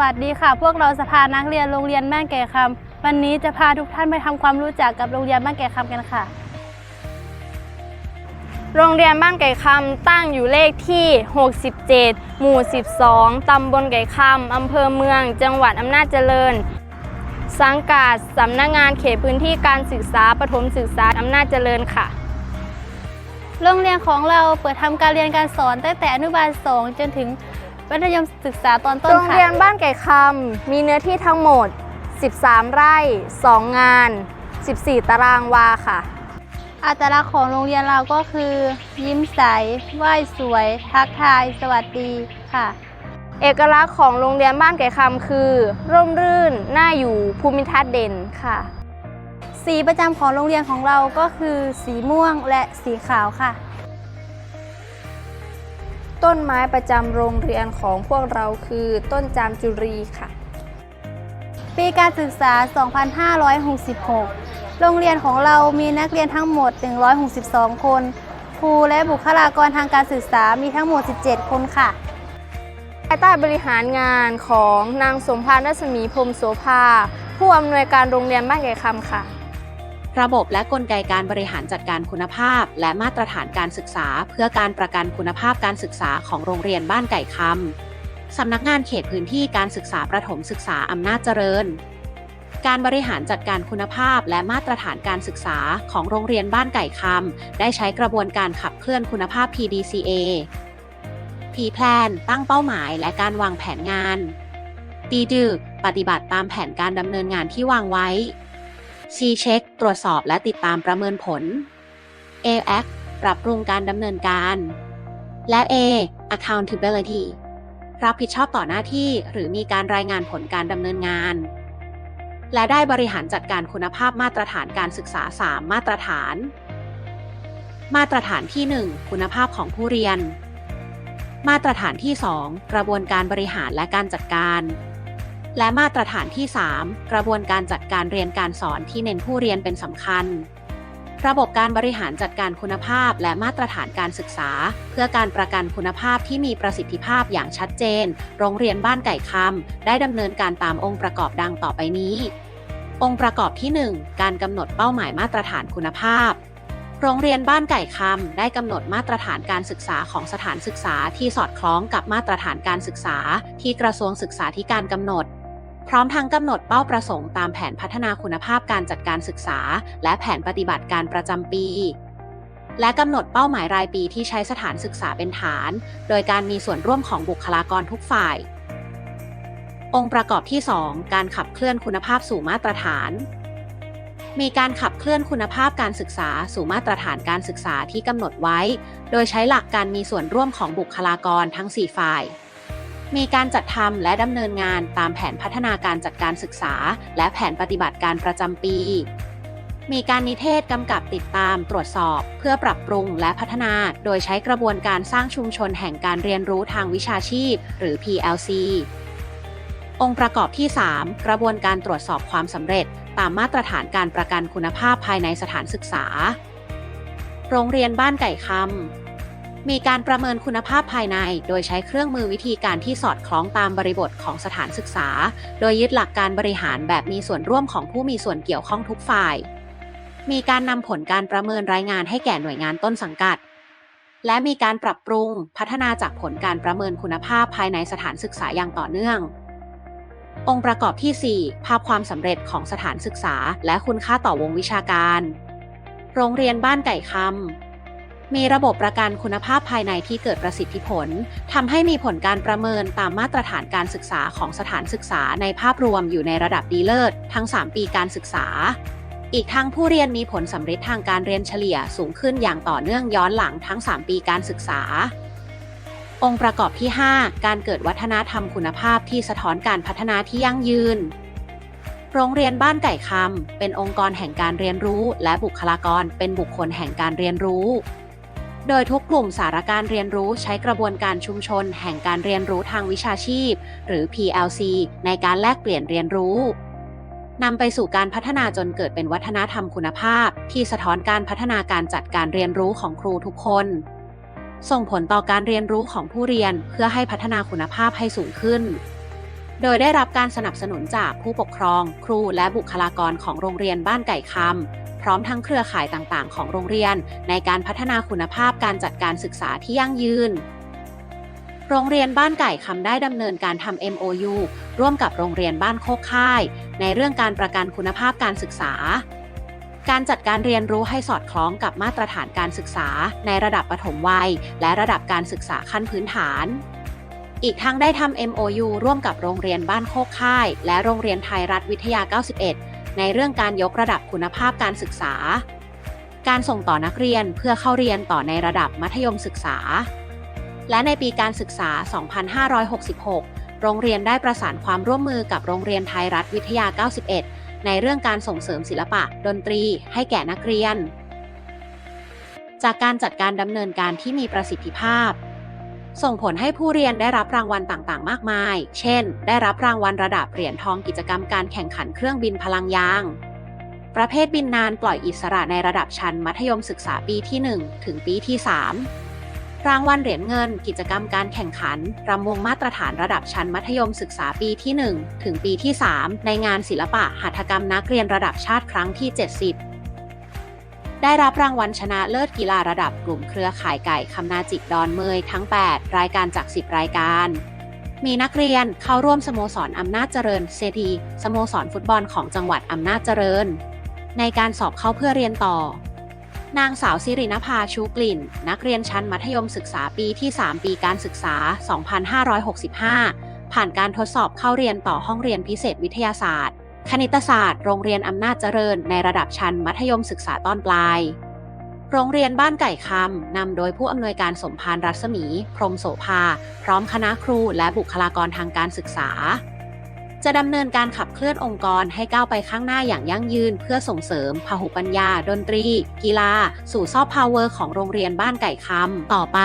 วัสดีค่ะ พวกเราสภานักเรียนโรงเรียนบ้านแก่คำวันนี้จะพาทุกท่านไปทำความรู้จักกับโรงเรียนบ้านแก่คำกันค่ะ โรงเรียนบ้านไก่คำตั้งอยู่เลขที่ 67 หมู่ 12 ตำบลไก่คำอำเภอเมือง จังหวัดอำนาจเจริญ สังกัดสำนักงานเขตพื้นที่การศึกษาประถมศึกษาอำนาจเจริญค่ะโรงเรียนของเราเปิดทำการเรียนการสอนตั้งแต่อนุบาล 2 จนถึง มัธยมศึกษาตอนต้นโรงค่ะ เรียนบ้านไก่คำมีเนื้อที่ทั้งหมด 13 ไร่ 2 งาน 14 ตารางวาค่ะ อัตลักษณ์ของโรงเรียนเราก็คือ ยิ้มใส ไหว้สวย ทักทาย สวัสดีค่ะ เอกลักษณ์ของโรงเรียนบ้านไก่คำคือ ร่มรื่น น่าอยู่ ภูมิทัศน์เด่นค่ะ สีประจำของโรงเรียนของเราก็คือ สีม่วงและสีขาวค่ะ ต้นไม้ประจำโรงเรียนของพวกเราคือต้นจามจุรีค่ะ ปีการศึกษา 2566 โรงเรียนของเรามีนักเรียนทั้งหมด 162 คน ครูและบุคลากรทางการศึกษามีทั้งหมด 17 คนค่ะภายใต้บริหารงานของนางสมพานรัศมีพรมโสภา ผู้อำนวยการโรงเรียนบ้านไก่คำค่ะ ระบบและกลไกการบริหารจัดการคุณภาพ และมาตรฐานการศึกษา เพื่อการประกันคุณภาพการศึกษาของโรงเรียนบ้านไก่คำสำนักงานเขตพื้นที่การศึกษาประถมศึกษาอำนาจเจริญ การบริหารจัดการคุณภาพและมาตรฐานการศึกษาของโรงเรียนบ้านไก่คำได้ใช้กระบวนการขับเคลื่อนคุณภาพ PDCA P Plan ตั้งเป้าหมายและการวางแผนงาน D ดึกปฏิบัติตามแผนการดำเนินงานที่วางไว้ C Check ตรวจสอบและติดตามประเมินผล a a c ปรับปรุงการดำเนินการ และ A Accountability รับผิดชอบต่อหน้าที่หรือมีการรายงานผลการดำเนินงาน และได้บริหารจัดการคุณภาพมาตรฐานการศึกษา 3 มาตรฐาน มาตรฐานที่ 1 คุณภาพของผู้เรียน มาตรฐานที่ 2 กระบวนการบริหารและการจัดการ และมาตรฐานที่ 3 กระบวนการจัดการเรียนการสอนที่เน้นผู้เรียนเป็นสำคัญ ระบบการบริหารจัดการคุณภาพและมาตรฐานการศึกษา เพื่อการประกันคุณภาพที่มีประสิทธิภาพอย่างชัดเจน โรงเรียนบ้านไก่คำได้ดำเนินการตามองค์ประกอบดังต่อไปนี้ องค์ประกอบที่ 1 การกำหนดเป้าหมายมาตรฐานคุณภาพโรงเรียนบ้านไก่คำได้กำหนดมาตรฐานการศึกษาของสถานศึกษาที่สอดคล้องกับมาตรฐานการศึกษาที่กระทรวงศึกษาธิการกำหนด พร้อมทั้งกำหนดเป้าประสงค์ตามแผนพัฒนาคุณภาพการจัดการศึกษา และแผนปฏิบัติการประจำปี และกำหนดเป้าหมายรายปีที่ใช้สถานศึกษาเป็นฐาน โดยการมีส่วนร่วมของบุคลากรทุกฝ่าย องค์ประกอบที่ 2 การขับเคลื่อนคุณภาพสู่มาตรฐานมีการขับเคลื่อนคุณภาพการศึกษาสู่มาตรฐานการศึกษาที่กำหนดไว้ โดยใช้หลักการมีส่วนร่วมของบุคลากรทั้ง 4 ฝ่าย มีการจัดทำและดำเนินงานตามแผนพัฒนาการจัดการศึกษา และแผนปฏิบัติการประจำปี มีการนิเทศกำกับติดตามตรวจสอบ เพื่อปรับปรุงและพัฒนา โดยใช้กระบวนการสร้างชุมชนแห่งการเรียนรู้ทางวิชาชีพ หรือ PLC องค์ประกอบที่ 3 กระบวนการตรวจสอบความสำเร็จ ตามมาตรฐานการประกันคุณภาพภายในสถานศึกษา โรงเรียนบ้านไก่คำ มีการประเมินคุณภาพภายใน โดยใช้เครื่องมือวิธีการที่สอดคล้องตามบริบทของสถานศึกษา โดยยึดหลักการบริหารแบบมีส่วนร่วมของผู้มีส่วนเกี่ยวข้องทุกฝ่าย มีการนำผลการประเมินรายงานให้แก่หน่วยงานต้นสังกัด และมีการปรับปรุงพัฒนาจากผลการประเมินคุณภาพภายในสถานศึกษาอย่างต่อเนื่อง องค์ประกอบที่ 4 ภาพความสำเร็จของสถานศึกษา และคุณค่าต่อวงวิชาการ โรงเรียนบ้านไก่คำ มีระบบประกันคุณภาพภายในที่เกิดประสิทธิผลทำให้มีผลการประเมินตามมาตรฐานการศึกษาของสถานศึกษาในภาพรวมอยู่ในระดับดีเลิศทั้ง 3 ปีการศึกษา อีกทั้งผู้เรียนมีผลสำเร็จทางการเรียนเฉลี่ยสูงขึ้นอย่างต่อเนื่องย้อนหลังทั้ง 3 ปีการศึกษา องค์ประกอบที่ 5 การเกิดวัฒนธรรมคุณภาพที่สะท้อนการพัฒนาที่ยั่งยืนโรงเรียนบ้านไก่คำเป็นองค์กรแห่งการเรียนรู้ และบุคลากรเป็นบุคคลแห่งการเรียนรู้ โดยทุกกลุ่มสารการเรียนรู้ใช้กระบวนการชุมชน แห่งการเรียนรู้ทางวิชาชีพ หรือ PLC ในการแลกเปลี่ยนเรียนรู้นำไปสู่การพัฒนาจนเกิดเป็นวัฒนธรรมคุณภาพ ที่สะท้อนการพัฒนาการจัดการเรียนรู้ของครูทุกคน ส่งผลต่อการเรียนรู้ของผู้เรียนเพื่อให้พัฒนาคุณภาพให้สูงขึ้น โดยได้รับการสนับสนุนจากผู้ปกครอง ครูและบุคลากรของโรงเรียนบ้านไก่คำพร้อมทั้งเครือข่ายต่างๆ ของโรงเรียน ในการพัฒนาคุณภาพการจัดการศึกษาที่ยั่งยืน โรงเรียนบ้านไก่คำได้ดำเนินการทำ MOU ร่วมกับโรงเรียนบ้านโคกค่าย ในเรื่องการประกันคุณภาพการศึกษา การจัดการเรียนรู้ให้สอดคล้องกับมาตรฐานการศึกษา ในระดับปฐมวัย และระดับการศึกษาขั้นพื้นฐาน อีกทั้งได้ทำ MOU ร่วมกับโรงเรียนบ้านโคกค่าย และโรงเรียนไทยรัฐวิทยา 91 ในเรื่องการยกระดับคุณภาพการศึกษา การส่งต่อนักเรียนเพื่อเข้าเรียนต่อในระดับมัธยมศึกษา และในปีการศึกษา 2566 โรงเรียนได้ประสานความร่วมมือกับโรงเรียนไทยรัฐวิทยา 91 ในเรื่องการส่งเสริมศิลปะ ดนตรี ให้แก่นักเรียน จากการจัดการดำเนินการที่มีประสิทธิภาพ ส่งผลให้ผู้เรียนได้รับรางวัลต่างๆ มากมาย เช่น ได้รับรางวัลระดับเหรียญทองกิจกรรมการแข่งขันเครื่องบินพลังยาง ประเภทบินนานปล่อยอิสระในระดับชั้นมัธยมศึกษาปีที่ 1 ถึงปีที่ 3 รางวัลเหรียญเงิน กิจกรรมการแข่งขันรำวงมาตรฐานระดับชั้นมัธยมศึกษาปีที่ 1 ถึงปีที่ 3 ในงานศิลปะหัตถกรรมนักเรียนระดับชาติครั้งที่ 70 ได้รับรางวัลชนะเลิศกีฬาระดับกลุ่มเครือข่ายไก่คำนาจิกดอนเมยทั้ง 8 รายการจาก 10 รายการ มีนักเรียนเข้าร่วมสโมสรอำนาจเจริญเซทีสโมสรฟุตบอลของจังหวัดอำนาจเจริญ ในการสอบเข้าเพื่อเรียนต่อ นางสาวสิรินภาชูกลิ่น นักเรียนชั้นมัธยมศึกษาปีที่ 3 ปีการศึกษา 2565 ผ่านการทดสอบเข้าเรียนต่อห้องเรียนพิเศษวิทยาศาสตร์ คณิตศาสตร์ โรงเรียนอำนาจเจริญ ในระดับชั้นมัธยมศึกษาตอนปลาย โรงเรียนบ้านไก่คำนำโดยผู้อำนวยการสมพานรัศมี พรมโสภา พร้อมคณะครูและบุคลากรทางการศึกษา จะดำเนินการขับเคลื่อนองค์กรให้ก้าวไปข้างหน้าอย่างยั่งยืน เพื่อส่งเสริมพหุปัญญา ดนตรี กีฬา สู่ซอฟต์พาวเวอร์ของโรงเรียนบ้านไก่คำต่อไป